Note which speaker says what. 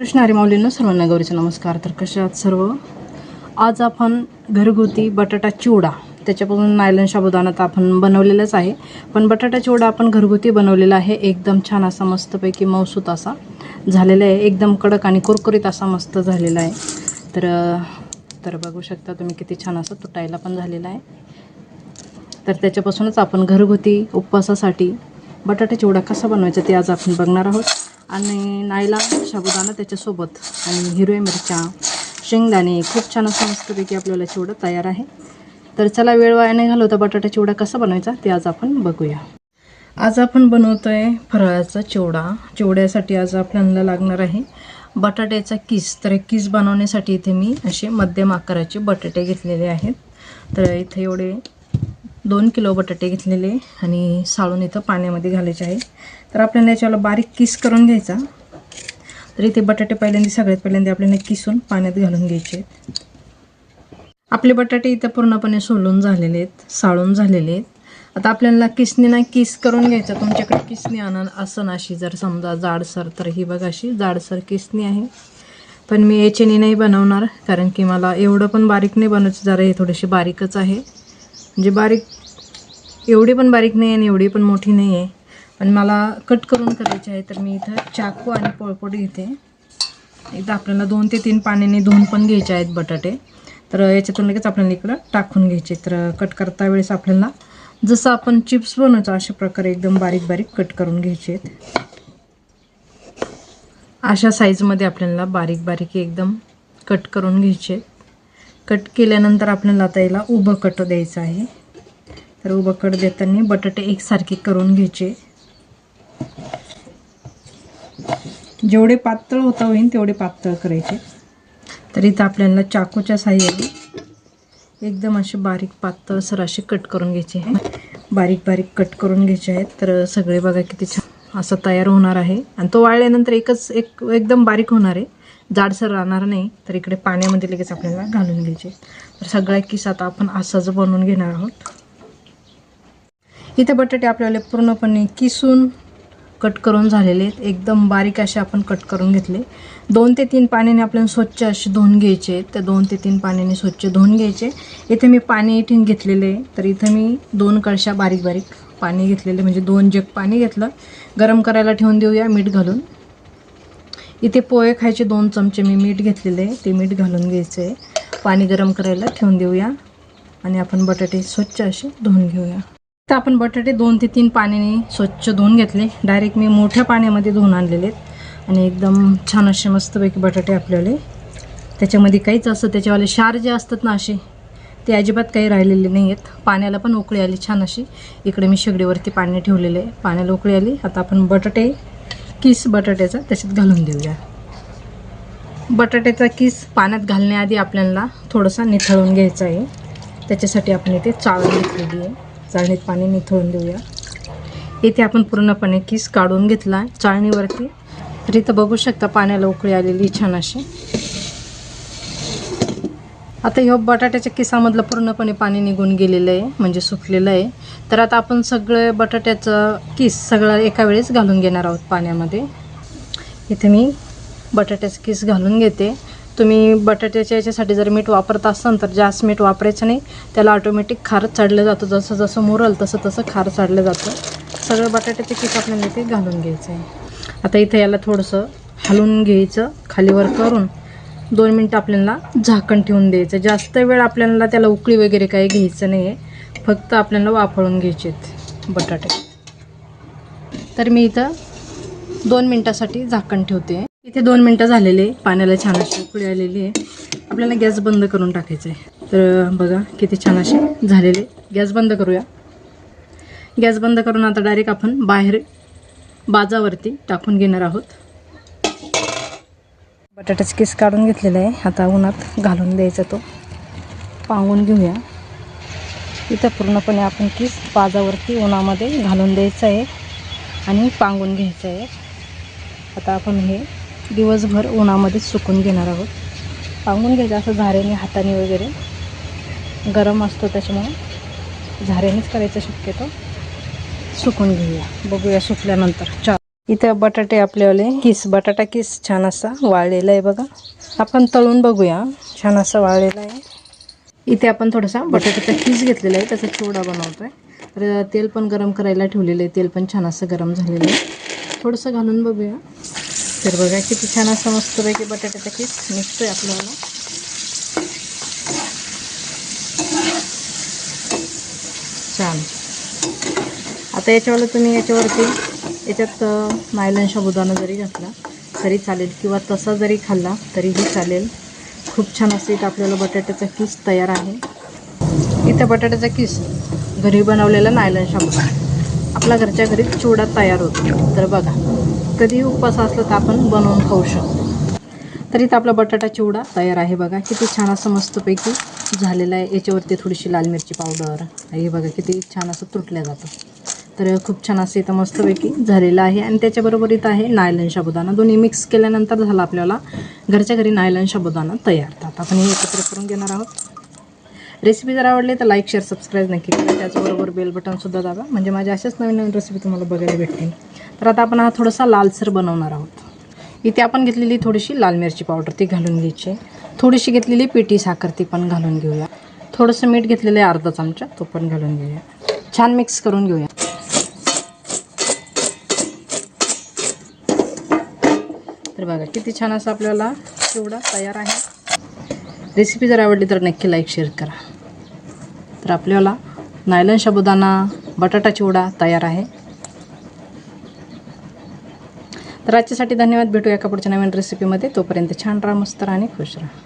Speaker 1: कृष्ण हरी सर्वांना गौरीचा नमस्कार. तर कशात सर्व? आज आपण घरगुती बटाटा चिवडा त्याच्यापासून नायलन शाबुदानात तर आपण बनवलेलाच आहे. पण बटाटा चिवडा आपण घरगुती बनवलेला आहे. एकदम छान असा मस्तपैकी मौसूत असा झालेला आहे. एकदम कडक आणि कुरकुरीत असा मस्त झालेला आहे. तर तर बघू शकता तुम्ही किती छान असं तुटायला पण झालेला आहे. तर त्याच्यापासूनच आपण घरगुती उपवासासाठी बटाटा चिवडा कसा बनवायचा ते आज आपण बघणार आहोत. आणि नायला साबुदाणा त्याच्यासोबत. आणि हिरव्या मिरच्या शेंगदाणे खूप छान असं मस्तपैकी आपल्याला चिवडा तयार आहे. तर चला वेळ वाया नाही घालवता बटाटा चिवडा कसा बनवायचा ते आज आपण बघूया. आज आपण बनवतो आहे फराळाचा चिवडा. चिवड्यासाठी आज आपल्याला लागणार आहे बटाट्याचा किस. तर किस बनवण्यासाठी इथे मी असे मध्यम आकाराचे बटाटे घेतलेले आहेत. तर इथे एवढे दोन किलो बटाटे घेतलेले आणि साळून इथं पाण्यामध्ये घालायचे आहे. तर आपल्याला याच्याला बारीक किस करून घ्यायचा. तर इथे बटाटे पहिल्यांदा सगळ्यात पहिल्यांदा आपल्याला किसून पाण्यात घालून घ्यायचे आहेत. आपले बटाटे इथं पूर्णपणे सोलून झालेले आहेत साळून झालेले आहेत. आता आपल्याला किसनी ना किस करून घ्यायचं तुमच्याकडे किसणी आणा असं अशी जर समजा जाडसर तर ही बघा अशी जाडसर किसणी आहे. पण मी याच्याने नाही बनवणार कारण की मला एवढं पण बारीक नाही बनवायचं जरा हे थोडीशी बारीकच आहे. म्हणजे बारीक एवढी पण बारीक नाही आणि एवढी पण मोठी नाही आहे. पण मला कट करून करायची आहे तर मी इथं चाकू आणि पोळपोट घेते. एकदा आपल्याला दोन ते तीन पाण्याने धुवून पण घ्यायचे आहेत बटाटे. तर याच्यातून लगेच आपल्याला इकडं टाकून घ्यायचे. तर कट करता वेळेस आपल्याला जसं आपण चिप्स बनवतो अशा प्रकारे एकदम बारीक बारीक कट करून घ्यायचे आहेत. अशा साईजमध्ये आपल्याला बारीक बारीक एकदम कट करून घ्यायचे आहेत. कट केल्यानंतर आपल्याला आता याला उभं कट द्यायचं आहे. तर उभं कट देताना बटाटे एकसारखे करून घ्यायचे. जेवढे पातळ होता होईल तेवढे पातळ करायचे. तर इथं आपल्याला चाकूच्या साह्याने एकदम असे बारीक पातळ सर असे कट करून घ्यायचे आहे. बारीक बारीक कट करून घ्यायचे आहेत. तर सगळे बघा किती छान असं तयार होणार आहे. आणि तो वाळल्यानंतर एकच एक एकदम बारीक होणार आहे. जाडसर राहणार नाही. तर इकडे पाण्यामध्ये लगेच आपल्याला घालून घ्यायचे तर सगळ्या किस आता आपण असाच बनवून घेणार आहोत. इथे बटाटे आपल्याला पूर्णपणे किसून कट करून झालेले आहेत. एकदम बारीक असे आपण कट करून घेतले. दोन ते तीन पाण्याने आपल्याला स्वच्छ असे धुवून घ्यायचे तर त्या दोन ते तीन पाण्याने स्वच्छ धुवून घ्यायचे. इथे मी पाणी इथून घेतलेले तर इथं मी दोन कळशा बारीक बारीक पाणी घेतलेले म्हणजे दोन जग पाणी घेतलं. गरम करायला ठेवून देऊया मीठ घालून. इथे पोहे खायचे दोन चमचे मी मीठ घेतलेले आहे. ते मीठ घालून घ्यायचं आहे. पाणी गरम करायला ठेवून देऊया. आणि आपण बटाटे स्वच्छ असे धुवून घेऊया. तर आपण बटाटे दोन ते तीन पाण्याने स्वच्छ धुवून घेतले. डायरेक्ट मी मोठ्या पाण्यामध्ये धुवून आणलेले आहेत. आणि एकदम छान असे मस्तपैकी बटाटे आपल्याला. त्याच्यामध्ये काहीच असं त्याच्यावाले क्षार जे असतात ना असे ते अजिबात काही राहिलेले नाही आहेत पाण्याला पण उकळी आली छान अशी. इकडे मी शेगडीवरती पाणी ठेवलेले आहे. पाण्याला उकळी आली. आता आपण बटाटे किस बटाट्याचा त्याच्यात घालून देऊया. बटाट्याचा किस पाण्यात घालण्याआधी आपल्याला थोडासा निथळून घ्यायचा आहे. त्याच्यासाठी आपण इथे चाळ घेतलेली आहे. चाळणीत पाणी निथळून देऊया. इथे आपण पूर्णपणे किस काढून घेतला आहे चाळणीवरती. तर इथं बघू शकता पाण्याला उकळी आलेली छान अशी. आता ह्यो बटाट्याच्या किसामधलं पूर्णपणे पाणी निघून गेलेलं आहे म्हणजे सुकलेलं आहे. तर आता आपण सगळं बटाट्याचं किस सगळं एका वेळेस घालून घेणार आहोत पाण्यामध्ये. इथे मी बटाट्याचं किस घालून घेते. तुम्ही बटाट्याच्या याच्यासाठी जर मीठ वापरत असाल तर जास्त मीठ वापरायचं नाही. त्याला ऑटोमॅटिक खार चढलं जातं. जसं जसं मुरल तसं तसं खार चढलं जातं. सगळं बटाट्याचे पीठ आपल्याला इथे घालून घ्यायचं आहे. आता इथं याला थोडंसं हलवून घ्यायचं खालीवर करून दोन मिनटं आपल्याला झाकण ठेवून द्यायचं. जास्त वेळ आपल्याला त्याला उकळी वगैरे काही घ्यायचं नाही आहे फक्त आपल्याला वाफळून घ्यायचे आहेत बटाटे. तर मी इथं दोन मिनटासाठी झाकण ठेवते. इथे दोन मिनटं झालेले पाण्याला छान अशी उकळी आलेली आहे. आपल्याला गॅस बंद करून टाकायचं आहे तर बघा किती छान असे झालेले गॅस बंद करूया. गॅस बंद करून आता डायरेक्ट आपण बाहेर बाजावरती टाकून घेणार आहोत. बटाट्याचे केस काढून घेतलेला आहे. आता उन्हात घालून द्यायचा तो. पांगून घेऊया. इथं पूर्णपणे आपण केस बाजावरती उन्हामध्ये घालून द्यायचं आहे आणि पांगून घ्यायचं आहे. आता आपण हे दिवसभर उन्हामध्ये सुकून घेणार आहोत. पांगून घ्यायचं असं झाऱ्याने हाताने वगैरे. गरम असतो त्याच्यामुळे झाऱ्यानेच करायचं शक्यतो. सुकून घेऊया. बघूया सुकल्यानंतर चा इथं बटाटे आपल्यावाले. किस बटाटा किस छान असा वाळलेला आहे बघा. आपण तळून बघूया. छान असा वाळलेला आहे. इथे आपण थोडासा बटाट्याचा किस घेतलेला आहे. त्याचा चिवडा बनवतोय. तर तेल पण गरम करायला ठेवलेलं आहे. तेल पण छान असं गरम झालेलं आहे. थोडंसं घालून बघूया. तर बघा किती छान असं मस्तपैकी बटाट्याचा निघतो निघतोय आपल्याला. छान. आता याच्यावर तुम्ही याच्यावरती याच्यात मायलन शाबुदाना जरी घातला तरी चालेल. किंवा तसा जरी खाल्ला तरीही चालेल. खूप छान असं इथं आपल्याला बटाट्याचा किस तयार आहे. इथं बटाट्याचा किस घरी बनवलेला नायलन शाबुदाना आपल्या घरच्या घरी चिवडा तयार होतो. तर बघा. कधी उपवास असलं तर आपण बनवून खाऊ शकतो. तर इथं आपला बटाटा चिवडा तयार आहे बघा. किती छान असं मस्तपैकी झालेला आहे. याच्यावरती थोडीशी लाल मिरची पावडर हे बघा किती छान असं तुटल्या जातं. तर खूप छान असं इथं मस्तपैकी झालेलं आहे. आणि त्याच्याबरोबर इथं आहे नायलन शाबुदाना दोन्ही मिक्स केल्यानंतर झाला आपल्याला घरच्या घरी नायलन शाबुदाना तयार. तर आपण हे एकत्र करून घेणार आहोत. रेसिपी जर आवडली तर लाईक शेअर सबस्क्राईब नक्की करा. त्याचबरोबर बेल बटनसुद्धा दाबा. म्हणजे माझ्या अशाच नवीन नवीन रेसिपी तुम्हाला बघायला भेटतील. तर आता आपण हा थोडासा लालसर बनवणार आहोत. इथे आपण घेतलेली थोडीशी लाल मिरची पावडर ती घालून घ्यायची. थोडीशी घेतलेली पिठी साखर ती पण घालून घेऊया. थोडंसं मीठ घेतलेलं आहे अर्धा चमचा तो पण घालून घेऊया. छान मिक्स करून घेऊया. तर बघा किती छान असं आपल्याला चिवडा तयार आहे. रेसिपी जर आवडली तर नक्की लाईक शेअर करा. तर आपल्याला नायलन साबुदाणा बटाटा चिवडा तयार आहे. तर आजच्यासाठी धन्यवाद. भेटूया एका पुढच्या नवीन रेसिपीमध्ये तोपर्यंत छान राहा मस्त राहा आणि खुश राहा.